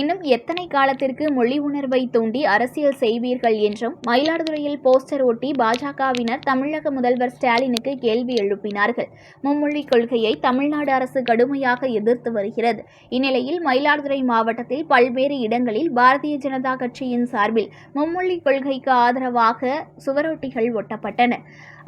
இன்னும் எத்தனை காலத்திற்கு மொழி உணர்வை தூண்டி அரசியல் செய்வீர்கள் என்றும் மயிலாடுதுறையில் போஸ்டர் ஒட்டி பாஜகவினர் தமிழக முதல்வர் ஸ்டாலினுக்கு கேள்வி எழுப்பினார்கள். மும்மொழி கொள்கையை தமிழ்நாடு அரசு கடுமையாக எதிர்த்து வருகிறது. இந்நிலையில் மயிலாடுதுறை மாவட்டத்தில் பல்வேறு இடங்களில் பாரதிய ஜனதா கட்சியின் சார்பில் மும்மொழி கொள்கைக்கு ஆதரவாக சுவரொட்டிகள் ஒட்டப்பட்டன.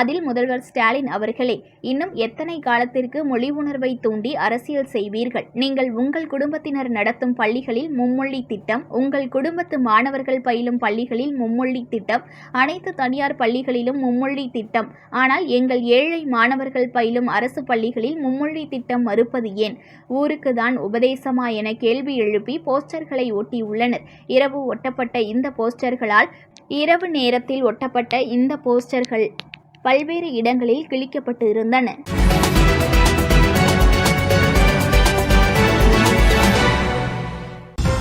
அதில் முதல்வர் ஸ்டாலின் அவர்களே இன்னும் எத்தனை காலத்திற்கு மொழி உணர்வை தூண்டி அரசியல் செய்வீர்கள்? நீங்கள் உங்கள் குடும்பத்தினர் நடத்தும் பள்ளிகளில் மும்மொழி திட்டம் உங்கள் குடும்பத்து மாணவர்கள் பயிலும் பள்ளிகளில் மும்மொழி திட்டம் அனைத்து தனியார் பள்ளிகளிலும் மும்மொழி திட்டம். ஆனால் எங்கள் ஏழை மாணவர்கள் பயிலும் அரசு பள்ளிகளில் மும்மொழி திட்டம் மறுப்பது ஏன்? ஊருக்கு தான் உபதேசமா என கேள்வி எழுப்பி போஸ்டர்களை ஒட்டியுள்ளனர். இரவு ஒட்டப்பட்ட இந்த போஸ்டர்களால் இரவு நேரத்தில் ஒட்டப்பட்ட இந்த போஸ்டர்கள் பல்வேறு இடங்களில் கிழிக்கப்பட்டு இருந்தன